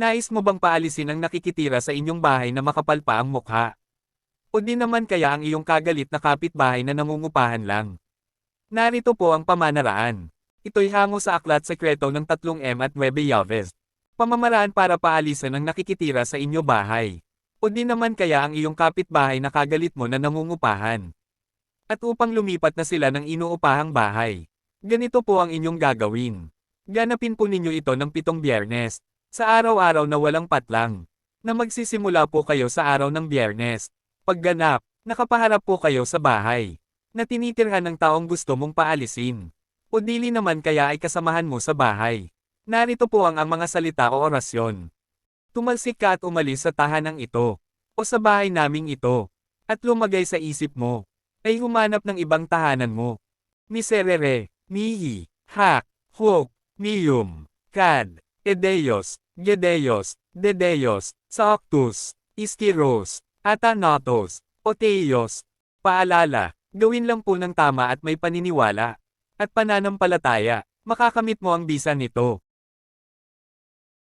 Nais mo bang paalisin ang nakikitira sa inyong bahay na makapal pa ang mukha? O di naman kaya ang iyong kagalit na kapitbahay na nangungupahan lang? Narito po ang pamanaraan. Ito'y hango sa aklat sekreto ng 3M at 9 Yaves. Pamamaraan para paalisan ang nakikitira sa inyo bahay. O di naman kaya ang iyong kapitbahay na kagalit mo na nangungupahan. At upang lumipat na sila ng inuupahang bahay. Ganito po ang inyong gagawin. Ganapin po ninyo ito ng pitong biyernes. Sa araw-araw na walang patlang. Na magsisimula po kayo sa araw ng biyernes. Pagganap, nakapaharap po kayo sa bahay. Na tinitirhan ng taong gusto mong paalisin. O dili naman kaya ay kasamahan mo sa bahay. Narito po ang, ang mga salita o orasyon. Tumalsik ka at umalis sa tahanang ito. O sa bahay naming ito. At lumagay sa isip mo. Ay humanap ng ibang tahanan mo. Miserere, mihi, hak, huk, miyum, kad, edeyos, gedeyos, dedeyos, saoctus, iskiros, atanatos, oteyos. Paalala, gawin lang po ng tama at may paniniwala. At pananampalataya, makakamit mo ang bisa nito.